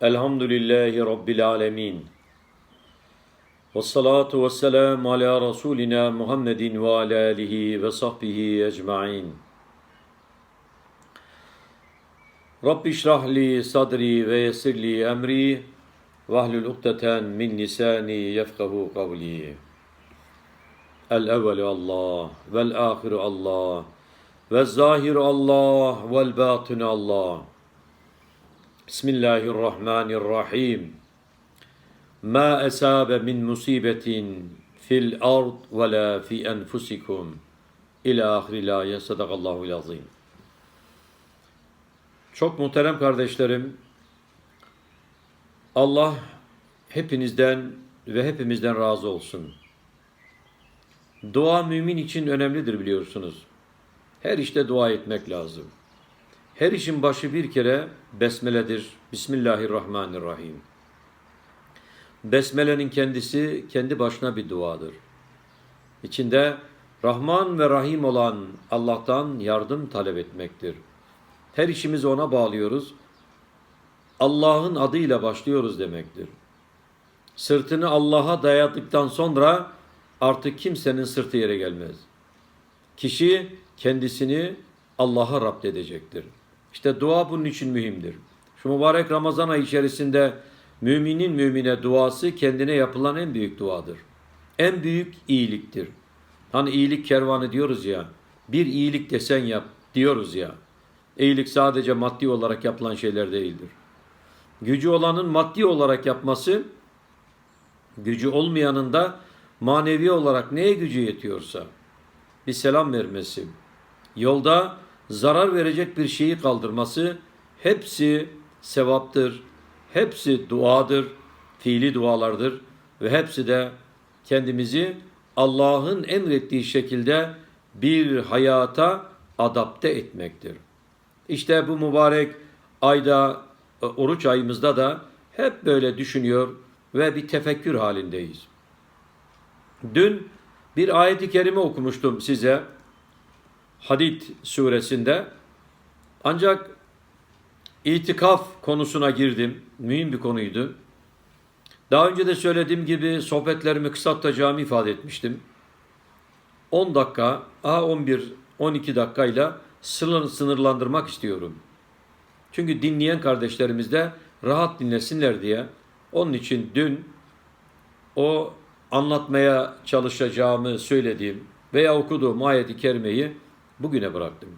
Elhamdülillahi Rabbil alemin. Ve salatu ve selamu ala Resulina Muhammedin ve ala alihi ve sahbihi ecma'in. Rabbi şrah li sadri ve yessir li emri ve ahlul ukdeten min lisani yefkahu kavli. El evvelu Allah vel ahiru Allah ve zahiru Allah vel batinu Allah. Bismillahirrahmanirrahim. Ma esabe min musibetin fil ard ve la fi enfusikum. İlâ ahiril ayet. Sadakallahul azim. Çok muhterem kardeşlerim, Allah hepinizden ve hepimizden razı olsun. Dua mümin için önemlidir biliyorsunuz. Her işte dua etmek lazım. Her işin başı bir kere besmeledir. Bismillahirrahmanirrahim. Besmelenin kendisi kendi başına bir duadır. İçinde Rahman ve Rahim olan Allah'tan yardım talep etmektir. Her işimizi ona bağlıyoruz. Allah'ın adıyla başlıyoruz demektir. Sırtını Allah'a dayadıktan sonra artık kimsenin sırtı yere gelmez. Kişi kendisini Allah'a rapt edecektir. İşte dua bunun için mühimdir. Şu mübarek Ramazan ayı içerisinde müminin mümine duası kendine yapılan en büyük duadır. En büyük iyiliktir. Hani iyilik kervanı diyoruz ya, bir iyilik desen yap diyoruz ya. İyilik sadece maddi olarak yapılan şeyler değildir. Gücü olanın maddi olarak yapması, gücü olmayanın da manevi olarak neye gücü yetiyorsa bir selam vermesi, yolda zarar verecek bir şeyi kaldırması hepsi sevaptır, hepsi duadır, fiili dualardır ve hepsi de kendimizi Allah'ın emrettiği şekilde bir hayata adapte etmektir. İşte bu mübarek ayda, oruç ayımızda da hep böyle düşünüyor ve bir tefekkür halindeyiz. Dün bir ayeti kerime okumuştum size. Hadid suresinde. Ancak itikaf konusuna girdim. Mühim bir konuydu. Daha önce de söylediğim gibi sohbetlerimi kısaltacağımı ifade etmiştim. 10 dakika, a 11 12 dakikayla sınırlandırmak istiyorum. Çünkü dinleyen kardeşlerimiz de rahat dinlesinler diye. Onun için dün o anlatmaya çalışacağımı söylediğim veya okuduğum ayeti kerimeyi bugüne bıraktım.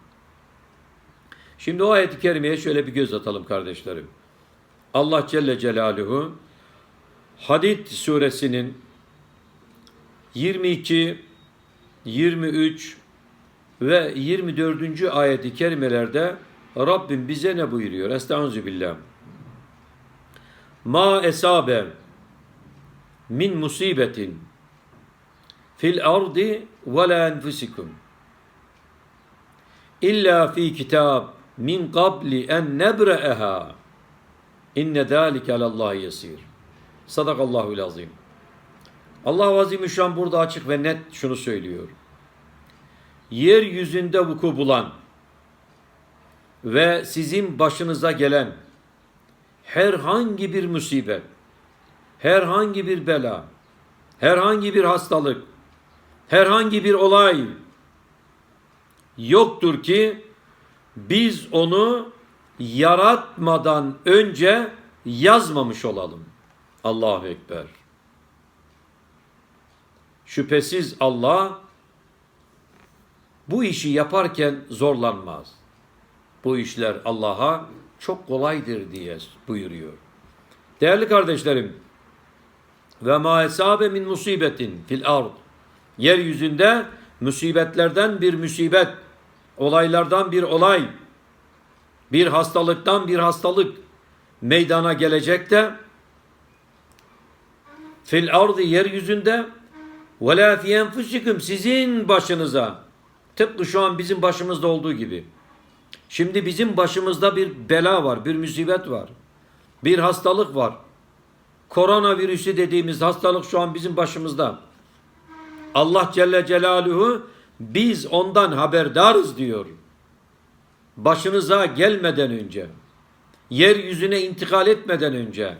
Şimdi o ayeti kerimeye şöyle bir göz atalım kardeşlerim. Allah Celle Celaluhu Hadid suresinin 22, 23 ve 24. ayeti kerimelerde Rabbim bize ne buyuruyor? Estaizu billah. Ma esabe min musibetin fil ardi ve la enfusikum illa fi kitab min qabli en nebre'eha inne zâlike alallahi yasir. Sadakallahu azim. Allah Azimüşşan burada açık ve net şunu söylüyor. Yeryüzünde vuku bulan ve sizin başınıza gelen herhangi bir musibet, herhangi bir bela, herhangi bir hastalık, herhangi bir olay yoktur ki biz onu yaratmadan önce yazmamış olalım. Allahu Ekber. Şüphesiz Allah bu işi yaparken zorlanmaz. Bu işler Allah'a çok kolaydır diye buyuruyor. Değerli kardeşlerim, ve ma esabe min musibetin fil ard. Yeryüzünde musibetlerden bir musibet, olaylardan bir olay, bir hastalıktan bir hastalık meydana gelecek de fil ardı yeryüzünde ve la fi enfusikum sizin başınıza tıpkı şu an bizim başımızda olduğu gibi. Şimdi bizim başımızda bir bela var, bir musibet var. Bir hastalık var. Koronavirüsü dediğimiz hastalık şu an bizim başımızda. Allah Celle Celaluhu biz ondan haberdarız diyor. Başınıza gelmeden önce yeryüzüne intikal etmeden önce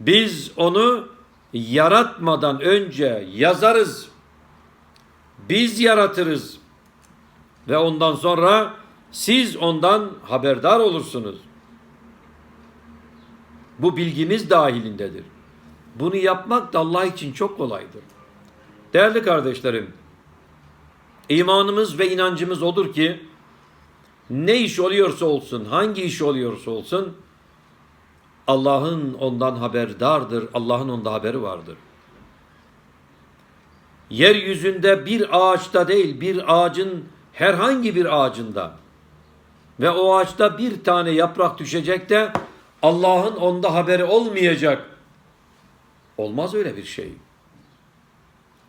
biz onu yaratmadan önce yazarız. Biz yaratırız. Ve ondan sonra siz ondan haberdar olursunuz. Bu bilgimiz dahilindedir. Bunu yapmak da Allah için çok kolaydır. Değerli kardeşlerim, imanımız ve inancımız odur ki ne iş oluyorsa olsun, hangi iş oluyorsa olsun Allah'ın ondan haberdardır, Allah'ın onda haberi vardır. Yeryüzünde bir ağaçta değil, bir ağacın herhangi bir ağacında ve o ağaçta bir tane yaprak düşecek de Allah'ın onda haberi olmayacak. Olmaz öyle bir şey.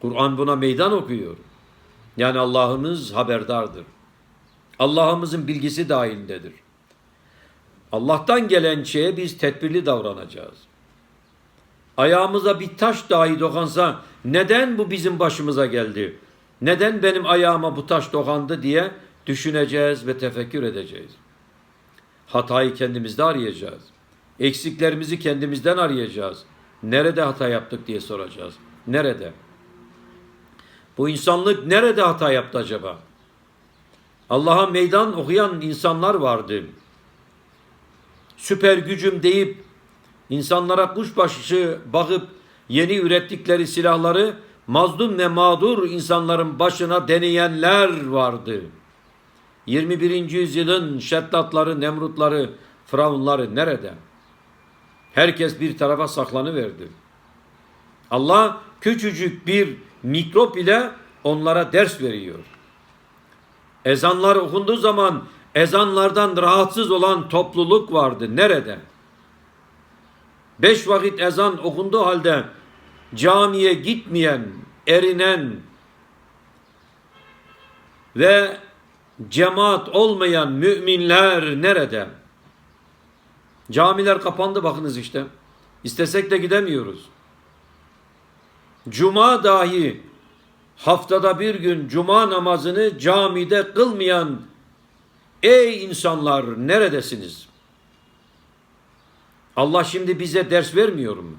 Kur'an buna meydan okuyor. Yani Allah'ımız haberdardır. Allah'ımızın bilgisi dahilindedir. Allah'tan gelen şeye biz tedbirli davranacağız. Ayağımıza bir taş dahi dokansa neden bu bizim başımıza geldi? Neden benim ayağıma bu taş dokandı diye düşüneceğiz ve tefekkür edeceğiz. Hatayı kendimizde arayacağız. Eksiklerimizi kendimizden arayacağız. Nerede hata yaptık diye soracağız. Nerede? Bu insanlık nerede hata yaptı acaba? Allah'a meydan okuyan insanlar vardı. Süper gücüm deyip insanlara kuşbaşı bakıp yeni ürettikleri silahları mazlum ve mağdur insanların başına deneyenler vardı. 21. yüzyılın şeddatları, nemrutları, firavunları nerede? Herkes bir tarafa saklanıverdi. Allah küçücük bir mikrop ile onlara ders veriyor. Ezanlar okunduğu zaman ezanlardan rahatsız olan topluluk vardı. Nerede? Beş vakit ezan okunduğu halde camiye gitmeyen, erinen ve cemaat olmayan müminler nerede? Camiler kapandı bakınız işte. İstesek de gidemiyoruz. Cuma dahi haftada bir gün cuma namazını camide kılmayan ey insanlar neredesiniz? Allah şimdi bize ders vermiyor mu?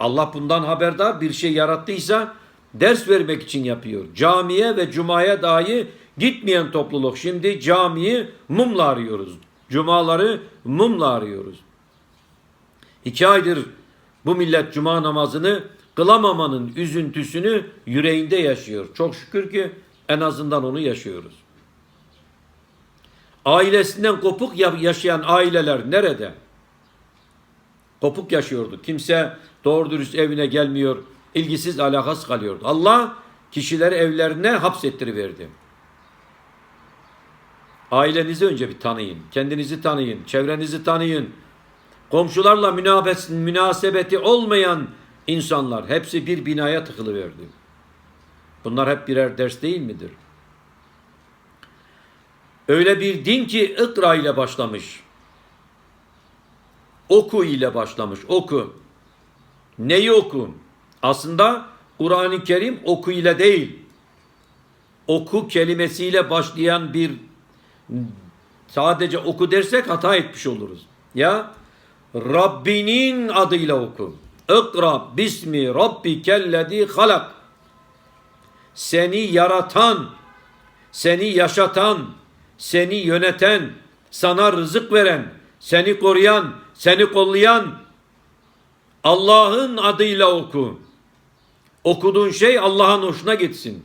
Allah bundan haberdar bir şey yarattıysa ders vermek için yapıyor. Camiye ve cumaya dahi gitmeyen topluluk şimdi camiyi mumla arıyoruz. Cumaları mumla arıyoruz. İki aydır bu millet cuma namazını kılamamanın üzüntüsünü yüreğinde yaşıyor. Çok şükür ki en azından onu yaşıyoruz. Ailesinden kopuk yaşayan aileler nerede? Kopuk yaşıyordu. Kimse doğru dürüst evine gelmiyor, ilgisiz alakası kalıyordu. Allah kişileri evlerine hapsettiriverdi. Ailenizi önce bir tanıyın, kendinizi tanıyın, çevrenizi tanıyın. Komşularla münasebeti olmayan insanlar hepsi bir binaya tıkılıverdi. Bunlar hep birer ders değil midir? Öyle bir din ki ikra ile başlamış. Oku ile başlamış. Oku. Neyi oku? Aslında Kur'an-ı Kerim oku ile değil. Oku kelimesiyle başlayan bir sadece oku dersek hata etmiş oluruz. Ya Rabbinin adıyla oku. İkra bismi rabbikellezi halak. Seni yaratan, seni yaşatan, seni yöneten, sana rızık veren, seni koruyan, seni kollayan Allah'ın adıyla oku. Okuduğun şey Allah'ın hoşuna gitsin.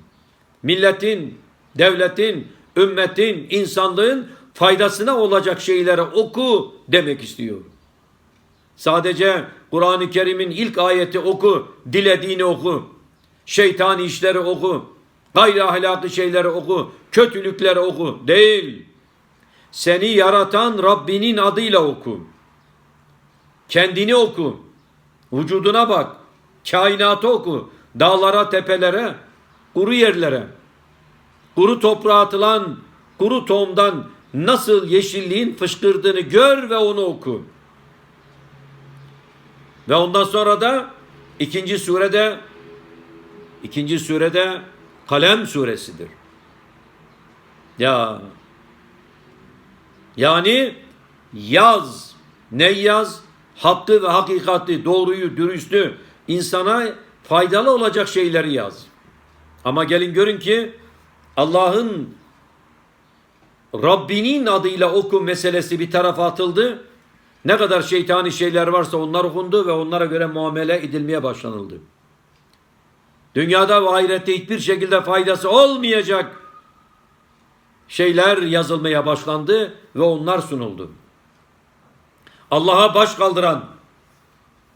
Milletin, devletin, ümmetin, insanlığın faydasına olacak şeyleri oku demek istiyor. Sadece Kur'an-ı Kerim'in ilk ayeti oku, dilediğini oku. Şeytani işleri oku. Gayri ahlakı şeyleri oku. Kötülükleri oku. Değil. Seni yaratan Rabbinin adıyla oku. Kendini oku. Vücuduna bak. Kainatı oku. Dağlara, tepelere, kuru yerlere. Kuru toprağa atılan kuru tohumdan nasıl yeşilliğin fışkırdığını gör ve onu oku. Ve ondan sonra da ikinci surede ikinci surede Kalem suresidir. Ya yani Yaz. Ne yaz? Hakkı ve hakikati, doğruyu, dürüstü, insana faydalı olacak şeyleri yaz. Ama gelin görün ki Allah'ın Rabbinin adıyla oku meselesi bir tarafa atıldı. Ne kadar şeytani şeyler varsa onlar okundu ve onlara göre muamele edilmeye başlanıldı. Dünyada ve ahirette hiçbir şekilde faydası olmayacak şeyler yazılmaya başlandı ve onlar sunuldu. Allah'a baş kaldıran,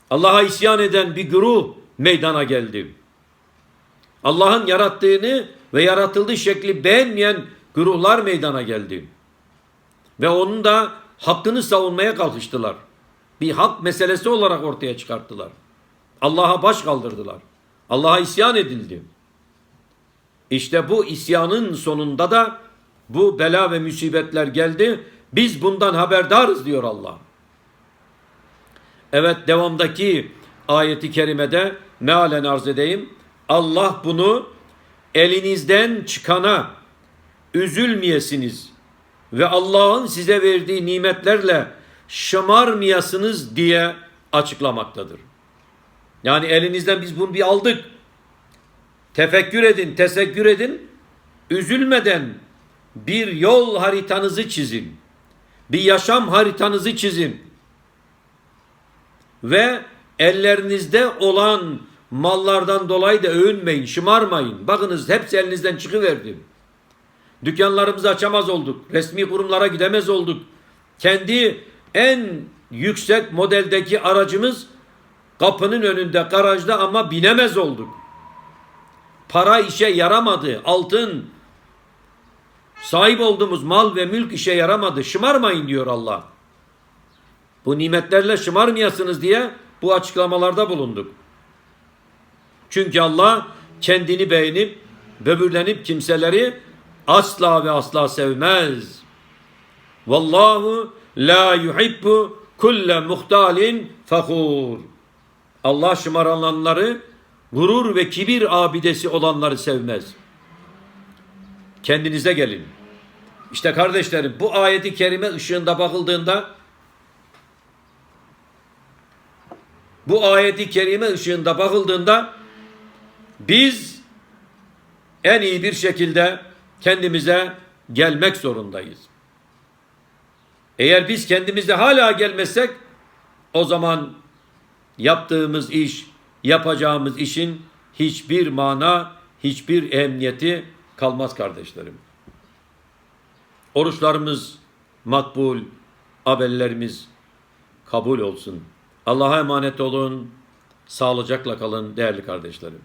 Allah'a isyan eden bir güruh meydana geldi. Allah'ın yarattığını ve yaratıldığı şekli beğenmeyen güruhlar meydana geldi. Ve onun da hakkını savunmaya kalkıştılar. Bir hak meselesi olarak ortaya çıkarttılar. Allah'a baş kaldırdılar. Allah'a isyan edildi. İşte bu isyanın sonunda da bu bela ve musibetler geldi. Biz bundan haberdarız diyor Allah. Evet devamdaki ayeti kerimede mealen arz edeyim. Allah bunu elinizden çıkana üzülmeyesiniz ve Allah'ın size verdiği nimetlerle şımarmayasınız diye açıklamaktadır. Yani elinizden biz bunu bir aldık. Tefekkür edin, tesekkür edin. Üzülmeden bir yol haritanızı çizin. Bir yaşam haritanızı çizin. Ve ellerinizde olan mallardan dolayı da övünmeyin, şımarmayın. Bakınız hepsi elinizden çıkıverdi. Dükkanlarımızı açamaz olduk. Resmi kurumlara gidemez olduk. Kendi en yüksek modeldeki aracımız kapının önünde garajda ama binemez olduk. Para işe yaramadı. Altın sahip olduğumuz mal ve mülk işe yaramadı. Şımarmayın diyor Allah. Bu nimetlerle şımarmayasınız diye bu açıklamalarda bulunduk. Çünkü Allah kendini beğenip böbürlenip kimseleri asla ve asla sevmez. Vallahu la yuhibbu kulle muhtalin fakhur. Allah şımaranları, gurur ve kibir abidesi olanları sevmez. Kendinize gelin. İşte kardeşlerim bu ayeti kerime ışığında bakıldığında bu ayeti kerime ışığında bakıldığında biz en iyi bir şekilde kendimize gelmek zorundayız. Eğer biz kendimize hala gelmezsek o zaman yaptığımız iş, yapacağımız işin hiçbir mana, hiçbir emniyeti kalmaz kardeşlerim. Oruçlarımız makbul, amellerimiz kabul olsun. Allah'a emanet olun. Sağlıcakla kalın değerli kardeşlerim.